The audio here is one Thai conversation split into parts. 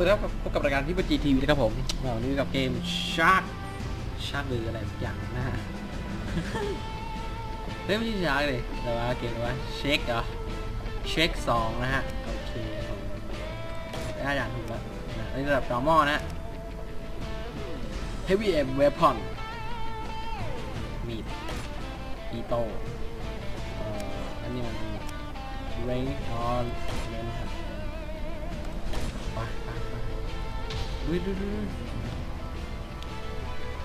สวัสดีครับพบกับรายการที่ปจีทีวีนะครับผมวันนี้กับเกมชาร์กชาร์กหรืออะไรสักอย่างนะฮะเฮ้ยไม่ใช่ชาร์กเลยแต่ว่าเกมว่าเช็คเหรอเช็คสองนะฮะโอเคผมได้อย่างถูกแล้วนะอันนี้ระดับ normal นะ heavy aim weapon มีดอีโต้อันนี้มัน range on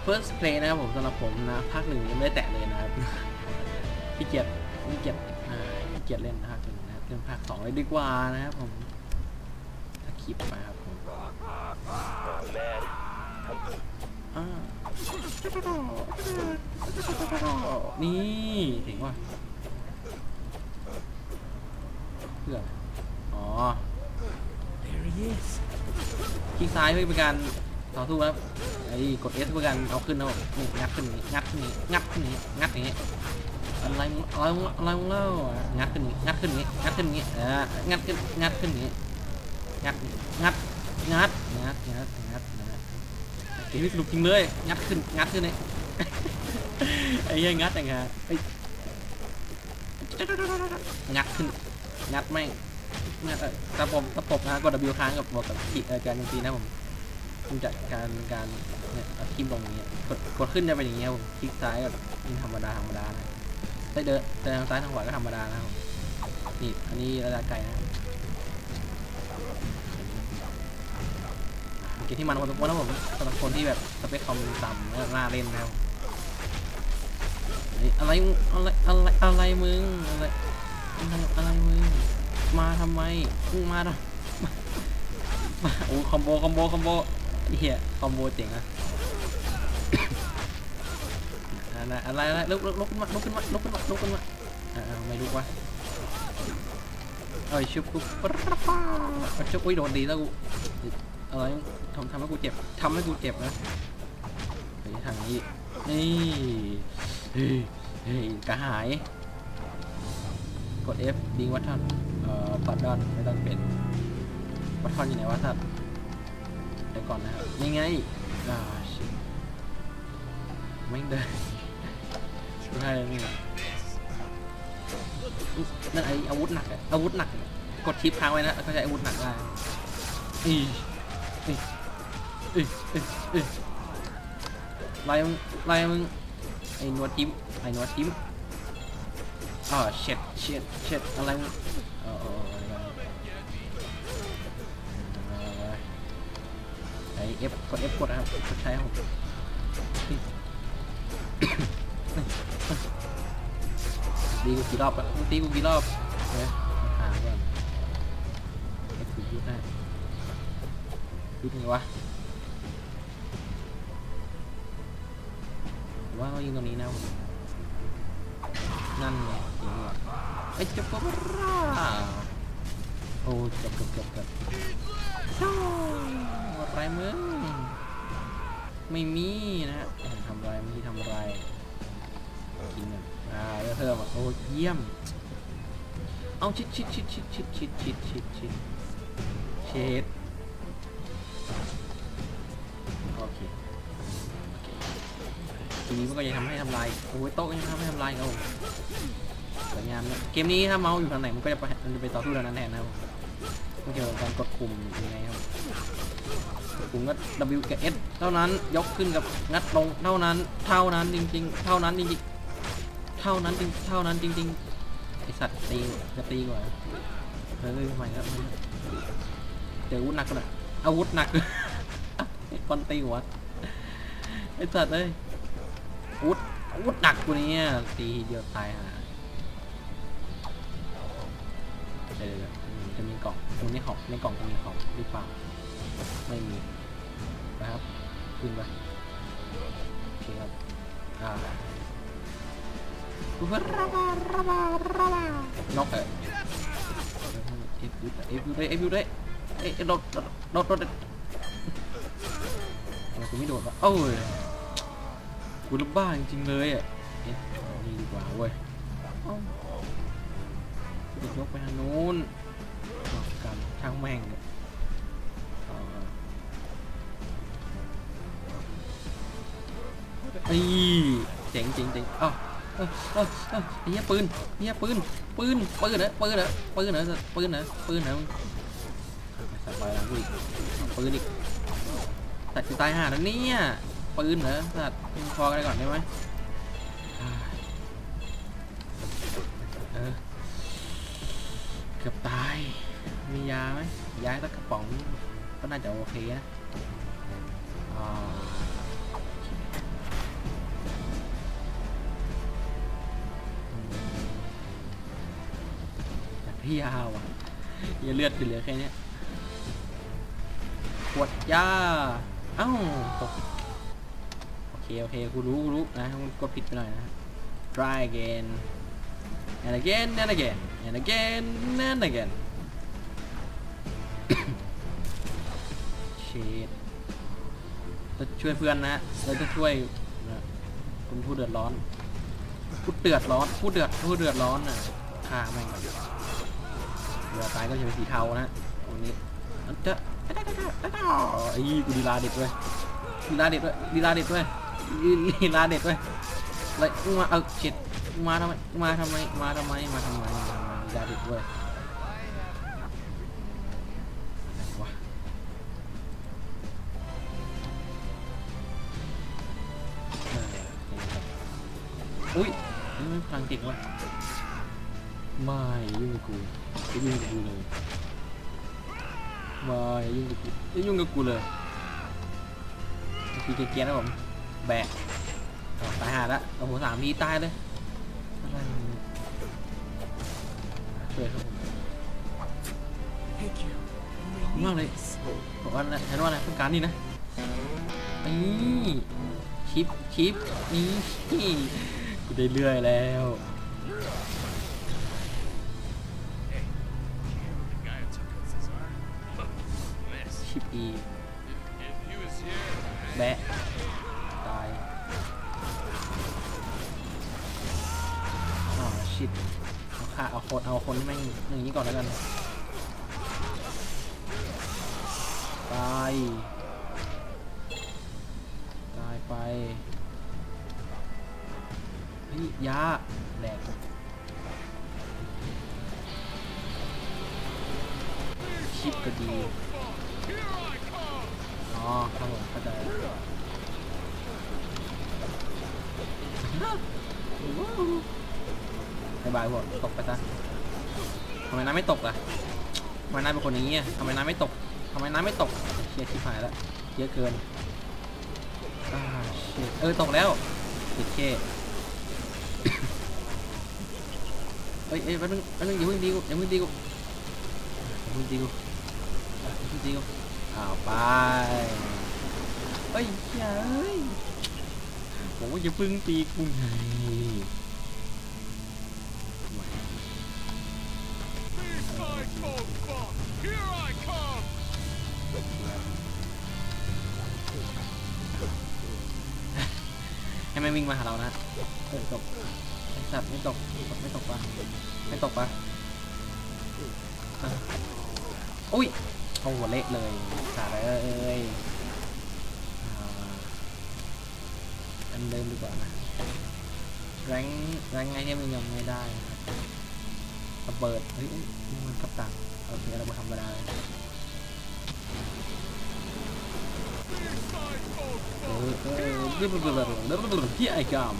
first play นะครับผมสำหรับผมนะภาคหนึ่งยังไม่ได้แตะเลยนะครับขี้เกียจขี้เกียจอ่าขี้เกียจเล่นภาคหนึ่งนะครับเล่นภาคสองเลยดีกว่านะครับผมถ้าคลิปไปครับผมนี่ถึงว่าเพื่ออ๋อ There he is คลิกซ้ายเพื่อเป็นการต่อสู้ครับไอ้กด S เพื่อการเอาขึ้นนะผมนี่งัดขึ้นงนี้งัดขึ้นงนี้งัดขึ้นงนี้งัดอย่างนี้อะไรอะไรอะไรงเล่างัดขึ้นงนี้งัดขึ้นงนี้งัดขึ้นงนี้อ่างัดขึ้นงัดขึ้นงนี้งัดงัดงัดงัดงัดงัดงัดเกมนี้สนุกจริงเลยงัดขึ้นงัดขึ้นเลยไอ้เหี้ยังงัดอย่างเงี้ยงัดขึ้นงัดแม่ง เนี่ยเอ่อตะปบตะปบนะกด W ค้างกับบวกกับขีดการโจมตีนะผมมันจะการการเนี่ยเอาทิมลงอย่างเงี้ยกดกดขึ้นจะเป็นอย่างเงี้ยผมคลิกซ้ายกับยิงธรรมดาธรรมดานะได้เดินเดินทางซ้ายทางขวาก็ธรรมดานะครับนี่อันนี้ระดับไกลนะเกมที่มันพอสมควรนะผมสำหรับคนที่แบบสเปคคอมต่ำแล้วน่าเล่นนะครับอะไรอะไรอะไรอะไรมึงอะไรอะไรอะไรมึง มาทำไมมึงมาทำมาโอ้คอมโบคอมโบคอมโบเฮียคอมโบเจ๋งอะอะไรอะไรอะไรลุกลุกลุกขึ้นมาลุกขึ้นมาลุกขึ้นมาลุกขึ้นมาอ่าไม่ลุกวะเอ้ยชุบกูปะระปาชุบอุ้ยโดนดีแล้วกูอะไรทำทำให้กูเจ็บทำให้กูเจ็บนะไปทางนี้นี่เฮ้ยเฮ้ยกระหาย กด F ดิงวัตทอน เอ่อปัดดอนไม่ต้องเป็นวัตทอนอยู่ไหนวะสัตว์เดี๋ยวก่อนนะครับนี่ไงอ่าชิไม่งเดินช่วยให้เลยนี่แหละอุ๊ยนั่นไออาวุธหนักออาวุธหนัก กดชิปค้างไว้นะแล้วก็ใช้อาวุธหนักได้อีอีอีอีอีไล่มึงไล่มึงไอ้นวดจิ้มไอ้นวดจิ้มอ๋อเช็ดเช็ดเช็ดอะไรมึงเออ ไอเอฟกดเอฟกดนะครับกดใช้ครับผมดีกูกี่รอบแล้วตีกูกี่รอบเฮ้ยหาก่อนเอฟกูยุดได้ยุดไงวะว่าเขายิงตรงนี้นะนั่นไงจริงไอ้จับปะราโอ้จับเจับจับเจับ ช่างอะไรมึงไม่มีนะฮะทำไรไม่ทำไรกินอ่าแล้วเธอแบบโอ้เยี่ยม เอาชิดชิดชิดชิดชิดชิดชิดชิดชิดเช็ดโอเคทีนี้มันก็ยังทำให้ทำลายโอ้ยโต๊ะยังทำให้ทำลายครับผมสวยงามนะเกมนี้ถ้าเมาส์อยู่ทางไหนมันก็จะไปมันจะไปต่อสู้ทางนั้นแทนนะครับ ไม่เกี่ยวกับการกดปุ่มยังไงครับกดคุมก็ W กับ S เท่านั้นยกขึ้นกับงัดลงเท่านั้น เท่านั้นจริง ๆ เท่านั้นจริงๆ เท่านั้นจริงเท่านั้นจริงๆไอสัตว์ตีจะตีกว่าเฮ้ยทำไมครับเจออาวุธหนักเลยอาวุธหนักคอนตีหัวไอสัตว์เลยอาวุธอาวุธหนักกูเนี่ยตีเดียวตายห่าเดี๋ยว กล่องตรงนี้ของในกล่องจะมีของหรือเปล่าไม่มีนะครับขึ้นไปโอเคครับอ่าระบาระบาระบานกเออเอฟยูเอฟยูได้เอฟยูได้เอ้ยโดดโดดโดดโดดทำไมกูไม่โดดวะเอ้ยกูลำบ้าจริงๆเลยอะเอ๊ะนี่ดีกว่าเว้ยเอ้าจะยกไปทางนู้น ช่างแม่งไอ้เจ๋งจริงจริงอ้าวเนี้ยปืนเนี่ยปืน ปืน ปืนนะปืนนะปืนนะปืนนะปืนนะสบายแล้วอีกปืนอีกตัดกูตายห่าแล้วเนี่ยปืนเหรอสัตว์พอกันก่อนได้ไหม น่าจะโอเคนะพี่ยาวอะอย่าเลือดจะเหลือแค่นี้ยขวดยาเอ้าตกโอเค โอเคกูรู้กูรู้นะกูกดผิดไปหน่อยนะ try again and again and again and again and again shit จะช่วยเพื่อนนะเราจะช่วยนะคุณผู้เดือดร้อนผู้เดือดร้อนผู้เดือดผู้เดือดร้อนน่ะฆ่าแม่งก่อนเรือตายก็จะเป็นสีเทานะวันนี้มันจะไอ้กูดีลาเด็ดด้วยดีลาเด็ดด้วยดีลาเด็ดด้วยดีลาเด็ดด้วยอะไรมาเอาเช็ดมาทำไมมึงมาทำไมมาทำไมมาทำไมมาทำไมดีลาเด็ดด้วย อุ้ยนี่พลังเก่งว่ะไม่ยุ่งกับกูไม่ยุ่งกับกูเลยไม่ยุ่งกับกูไม่ยุ่งกับกูเลยทีเกียร์นะผมแบะอ้าวตายหาละโอ้โหสามทีตายเลยเนี่ยช่วยครับผมมากเลยบอกว่าอะฉันว่าอะไรต้องการนี่นะนี่ชิปชิปนี่ กูได้เรื่อยแล้ว ชิปอีแบะตายอ๋อชิปเอาค่าเอาคนเอาคนที่แม่งอย่างนี้ก่อนแล้วกัน บายบายพวกตกไปซะทำไมน้ำไม่ตกล่ะทำไมน้ำเป็นคนอย่างนี้อะทำไมน้ำไม่ตกทำไมน้ำไม่ตกเชียชิบหายแล้วเยอะเกินเออตกแล้วติดเคเอ้ยเอ้ยแป๊บนึงแป๊บนึงอย่าเพิ่งดีกูอย่าเพิ่งดีกูอย่าเพิ่งดีกูอย่าเพิ่งดีกูอ้าวไปเฮ้ยเฮ้ย ผมว่าอย่าพิ่งตีกูไงให้แม่งวิ่งมาหาเรานะเออตกไอ้สัตว์ไม่ตกไม่ตกปะไม่ตกปะอะอุ้ยโอ้โหเละเลยสัตว์เอ้ยอ่า อันเดิมดีกว่านะแรงแรงไงเนี่ยมันยังไม่ได้นะครับระเบิดเฮ้ยมันกับตังโอเคระเบิดธรรมดาเลยเออเออที่ไอ้กาม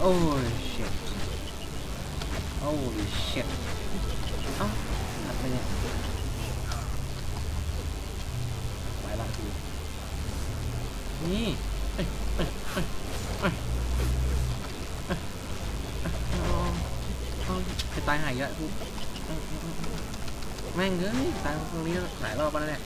โอ้ย shit holy shit เอ้าอัดไปเนี่ยไปละที นี่เฮ้ยเฮ้ยเฮ้ยเฮ้ยเฮ้ยเอาเอาไปตายหายอีกแล้วกูเอาเอาเอาเอาแม่งเอ้ยตายตรงนี้หลายรอบแล้วเนี่ย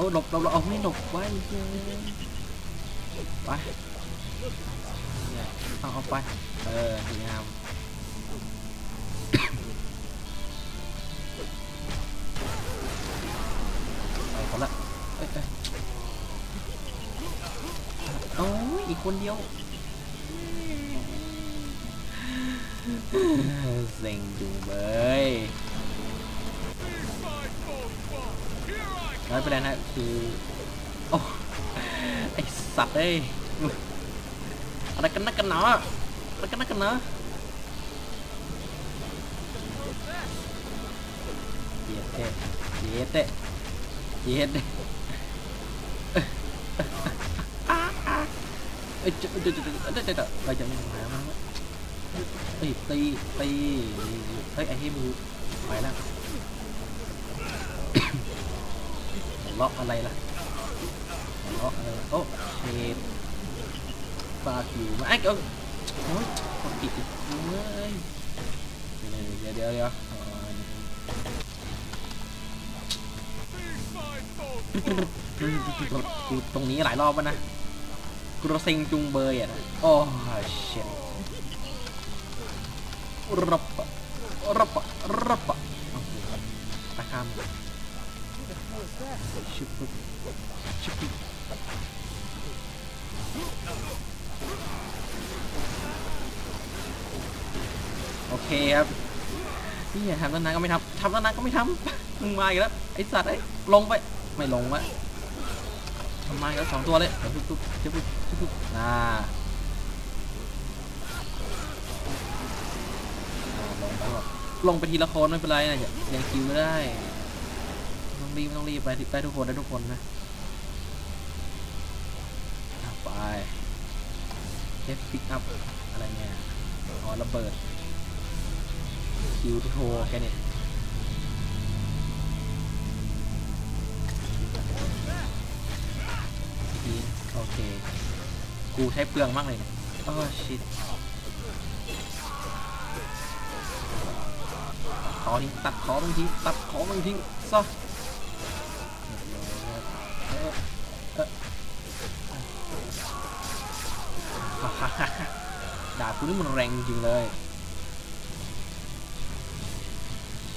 เอาหลบหลบหลบเอาไม่หลบไว้เฮ้ไปเอาเอาไป เออสวยงามไปคนละเอ้ยเอ้ยโอ้ยอีกคนเดียวเซ็งจุงเบย Here's my faux pas. Here I น้อยไปแล้วนะคือโอ้ไอสัตว์เอ้ยอะไรกันนักกันหนาอะไรกันนักกันหนาเย็ดเตะเย็ดเตะเย็ดเตะเอ้ยจะจะจะจะจะจะไปจะไม่ทำงานมั้งเฮ้ยตีตีเฮ้ยไอ้เฮ้ยมูไปแล้ว ล็อกอะไรล่ะเล็อกอะไรล่ะโอ้เชดปลากอยู่มาไอ้เอ้าโอ้ยกดปิดเว้ยเดี๋ยวเดี๋ยวเดี๋ยวอ๋อ Here's my faux pas. กูตรงนี้หลายรอบแล้วนะกูระเซ็งจุงเบยอะนะโอ้เชดรับปะรับปะรับ ชิบปึ๊บชิบปึ๊บโอเคครับนี่อย่าทำตั้งนานก็ไม่ทำทำตั้งนานก็ไม่ทำมึงมาอีกแล้วไอสัตว์ไอ้ลงไปไม่ลงวะทำมาอีกแล้วสองตัวเลยเดี๋ยวทุบๆทุบๆทุบๆอ่าอ่าลงไปทีละคนไม่เป็นไรนะยังคิวไม่ได้ ต้องรีบไม่ต้องรีบไปได้ทุกคนได้ทุกคนนะไปเอฟพิกอัพอะไรเนี่ยอ๋อระเบิดคิวโทรแค่นี้โอเค กูใช้เปลืองมากเลยเนี่ยโอ้ชิตขอทิ้งตัดขอมันทิ้งตัดขอมันทิ้งซะ นี่มันแรงจริงเลย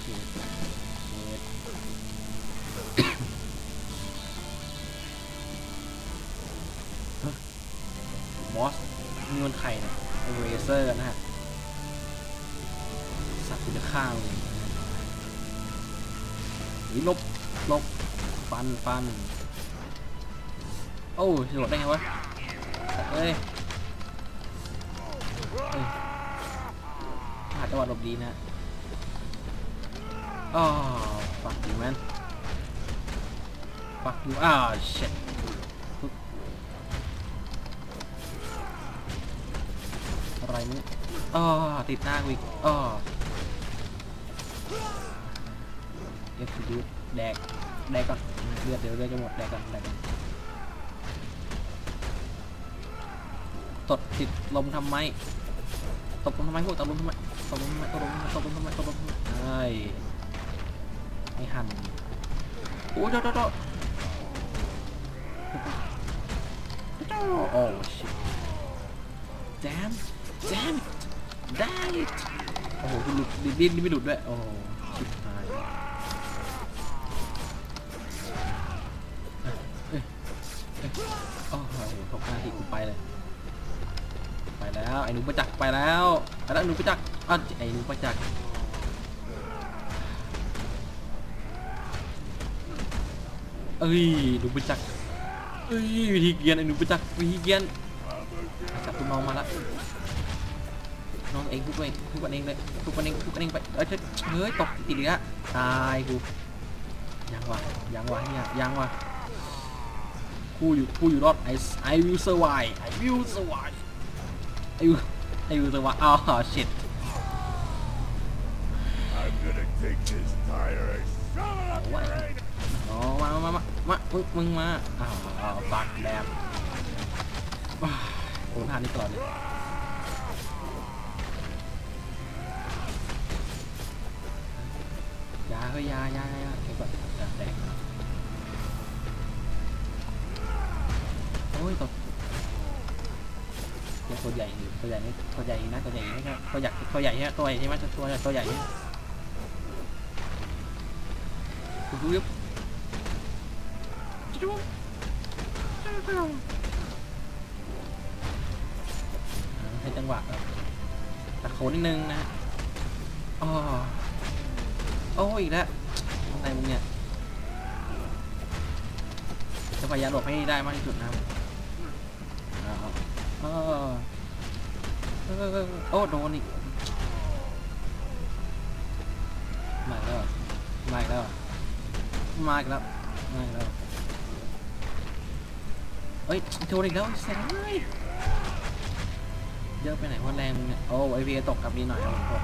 เจ็ดเจ็ดฮะบอสนี่มันใครเนี่ยเรเซอร์นะฮะ สัตว์คุณจะฆ่ามึงนะฮะหรือลบลบฟันฟัน โอ้ยโดดได้ไงวะเอ้ยเอ้ย หาจังหวะหลบดีนะฮะ Oh, fuck you, man. Fuck you. Ah, shit. อะไรมึงอ๋อติดหน้ากูอีกอ๋อเอ็กซ์ยูแดก แดกก่อนเลือดเดี๋ยวเลือดจะหมดแดกก่อนแดกก่อนตดติดลมทำไม ตบลงทำไมพวกตบลงทำไมตบลงทำไมตบลงทำไมตบลงทำไมตบลงทำไมไอ้ยไม่หันโอ้ยโดดโดดโอ้ shit damn damn it damn it โอ้โหหลุดดิ้นดิ้นไม่หลุดด้วยโอ้ หนูประจักษ์ไปแล้วไปแล้วหนูประจักษ์อ้าวไอ้หนูประจักษ์เอ้ยหนูประจักษ์เอ้ยวิธีเกียนไอ้หนูประจักษ์วิธีเกียนจับตัวน้องมาละน้องเองทุกคนเองทุกคนเองเลยทุกคนเองทุกคนเองไปเอ้ยเฮ้ยตกติดเหลือตายกูยังวะยังวะเนี่ยยังวะกูอยู่กูอยู่รอด I I will survive I will survive I will I will survive อ้าว shit I'm gonna take this tire and shove it up your anus. อ๋อมามามามามึงมึงมาอ้าวอ้าวบักแดมว้าวโดนท่านี้ตลอดเลยยาเฮ้ยยายายายาเก็บก่อนอะแดงโอ้ยตก ตัวใหญ่ตัวใหญ่นี่ตัวใหญ่นะตัวใหญ่ไม่ใช่ตัวใหญ่ตัวใหญ่ใช่ไหมตัวใหญ่ใช่ไหมตัวตัวใหญ่เนี่ยดูดูยุบจุ๊บให้จังหวะแบบตะโขนนิดนึงนะอ๋อโอ้อีกแล้วอะไรมึงเนี่ยจะพยายามหลบให้ได้มากที่สุดนะครับอ๋อ เออเออโอ้โดนอีกมาอีกแล้ว มาอีกแล้ว มาอีกแล้ว มาอีกแล้วเอ้ยโดนอีกแล้วแสงเลยเยอะไปไหนว่าแรงเนี่ย โอ้ไอพีตกกับนี้หน่อยครับผม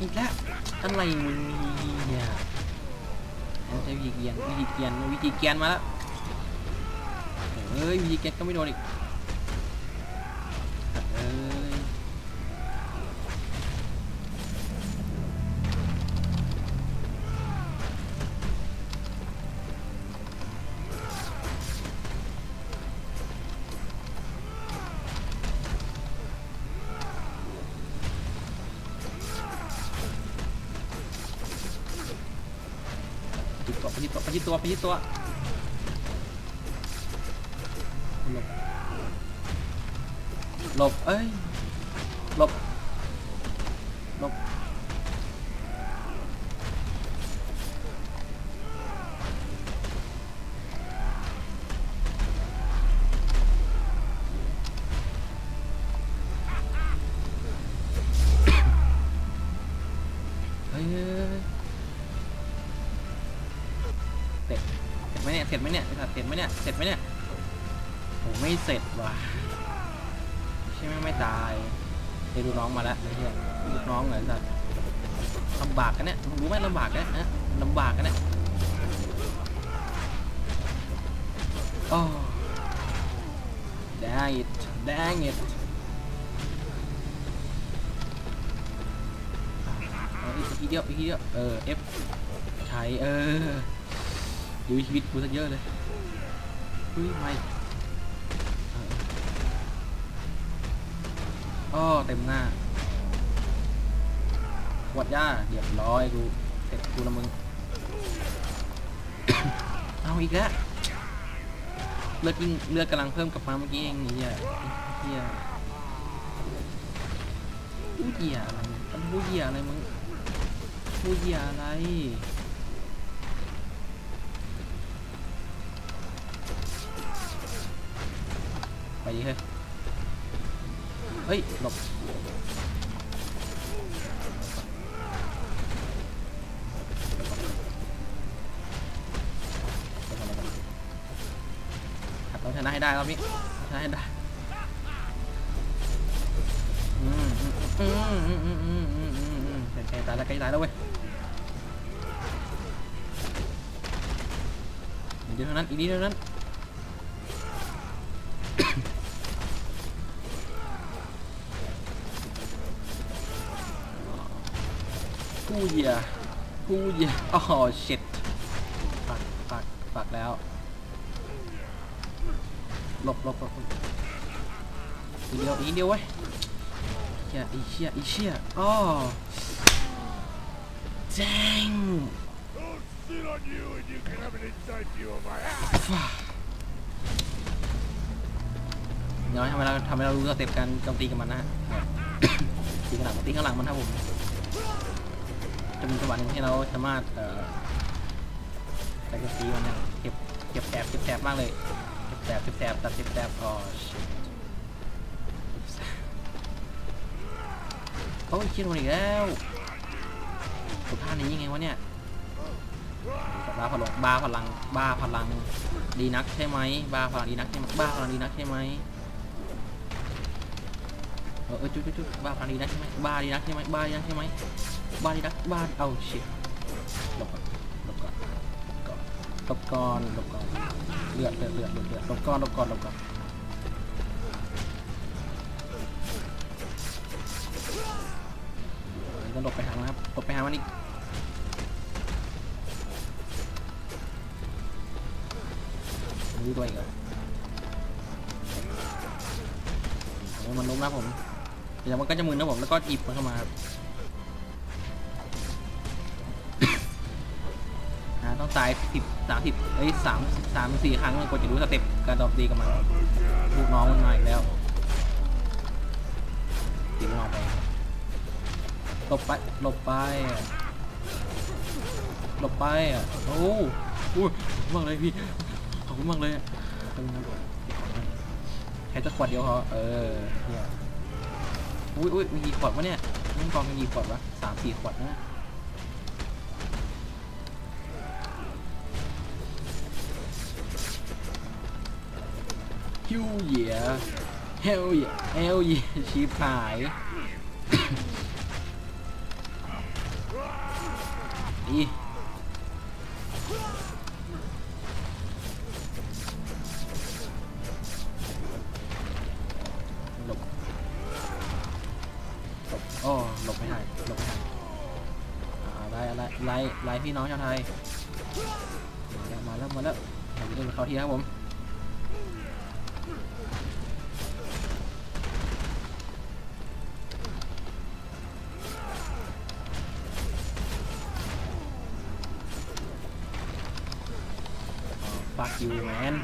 อีกแล้วอะไรมึงเนี่ยใช้วิธีเกียนวิธีเกียนวิธีเกียนมาแล้ว เอ้ยวีเก็ตก็ไม่โดนอีกเอ้ยไปที่ตัวไปที่ตัวไปที่ตัวไปที่ตัว หลบเอ้ย ช่ไหมไม่ตายเดี๋ยวดูน้องมาแล้วไอ้เหี้ยลูกน้องเหรอสัตว์ลำบากกันเนี่ยรู้ไหมลำบากกันเนี่ยนะลำบากกันเนี่ยโอ้ dang it dang it อีกทีเดียวอีกทีเดียวเออ F ใช้เออดูชีวิตกูซะเยอะเลยอุ้ยไม่ อ้อเต็มหน้าขวดย่าเรียบร้อยกูเสร็จกูละมึง เอาอีกแล้วเลือดยิ่งเลือดกำลังเพิ่มกลับมาเมื่อกี้เองเหี้ยเหี้ยผู้เหี้ยอะไรมันผู้เหี้ยอะไรมึงผู้เหี้ยอะไรไปดิเฮ้ย ฮ้ยหลบครับต้องชนะให้ได้รอบนี้ชนะให้ได้อืมอืมอืมอืมอืมอืมอืมอืมใกล้ๆตายแล้วใกล้ตายแล้วเว้ยอีกนิดเท่านั้นอีกนิดเท่านั้น เหยียกูเหยียอ๋อชิตปักปักปักแล้วหลบหลบหลบอีเดียวอีเดียวเว้ยเชี่ยอีเชี่ยอีเชี่ยอ๋อ dang Don't sit on you and you can have an inside view of my ass. เดี๋ยวทำให้เราทำให้เรารู้สเต็ปการโจมตีกับมันนะฮะตีข้างหลังตีข้างหลังมันครับผม จะมีจังหวะหนึ่งที่เราสามารถเอ่อแต่ก็ตีมันเนี่ยเก็บเก็บแสบเก็บแสบมากเลยเก็บแสบเก็บแสบตัดเก็บแสบอ๋อ shit โอ้ยคิดโดนอีกแล้วสุดท่านี้ยังไงวะเนี่ยบ้าพลังบ้าพลังบ้าพลังดีนักใช่ไหมบ้าพลังดีนักใช่ไหมบ้าพลังดีนักใช่ไหมเออเออจุ๊จุ๊จุ๊บ้าพลังดีนักใช่ไหมบ้าดีนักใช่ไหมบ้าดีนักใช่ไหม บ้าดีนักบ้านเอาชิตหลบก่อนหลบก่อนหลบก่อนหลบก่อนหลบก่อนเลือดเลือดเลือดเลือดเลือดหลบก่อนหลบก่อนหลบก่อนเดี๋ยวต้องหลบไปหามันครับหลบไปหามันอีกมันรู้ตัวอีกเหรอโอ้มันล้มนะผมเดี๋ยวมันก็จะมึนนะผมแล้วก็หยิบมันเข้ามาครับ ตายสิบสามสิบเอ้ยสามสามสี่ครั้งกว่าจะรู้สเต็ปการตอบตีกับมันลูกน้องมันมาอีกแล้วตีลูกน้องไปหลบไปหลบไปหลบไปอะโอ้โหมากเลยพี่ขอบคุณมากเลยแค่จะขวดเดียวพอเออเนี่ยอุ้ยอุ้ยมีกี่ขวดวะเนี่ยนี่กองมีกี่ขวดวะสามสี่ขวดนะ ฮิวเหยียเฮลเหยียเฮลเหยียชีพาย อีหลบหลบโอ้หลบไม่ได้หลบไม่ได้อ่าไล่ไล่ไล่ไล่พี่น้องชาวไทย มาแล้ว มาแล้ว มาแล้วผมจะเดินเข้าที่ครับผม fuck you man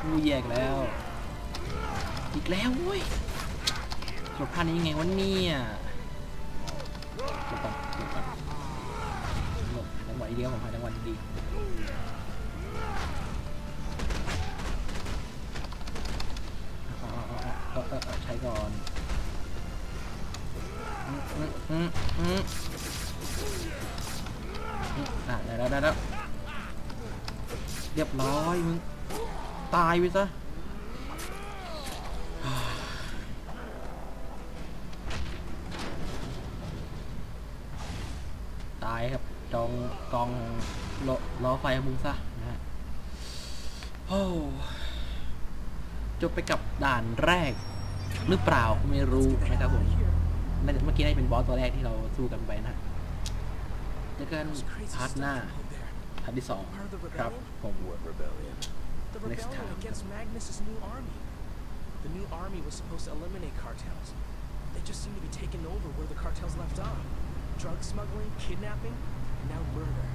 กูแยกแล้ว อีกแล้วเว้ยจบท่านี้ยังไงวะเนี่ยหลบก่อนหลบก่อนหลบจังหวะเดียวผมหาจังหวะดีใช้ก่อนอืมอืมอืม แล้วได้แล้วเรียบร้อยมึง ตายไปซะตายครับจองกองล้อล้อไฟมึงซะนะฮะโอ้จบไปกับด่านแรก หรือเปล่าไม่รู้นะครับผมน่าจะเมื่อกี้น่าจะเป็นบอสตัวแรกที่เราสู้กันไปนะ เจอกันพาร์ทหน้าพาร์ทที่สองครับผม What rebellion? The Next rebellion time. against Magnus's new army. The new army was supposed to eliminate cartels. They just seem to be taking over where the cartels left off. Drug smuggling, kidnapping, and now murder.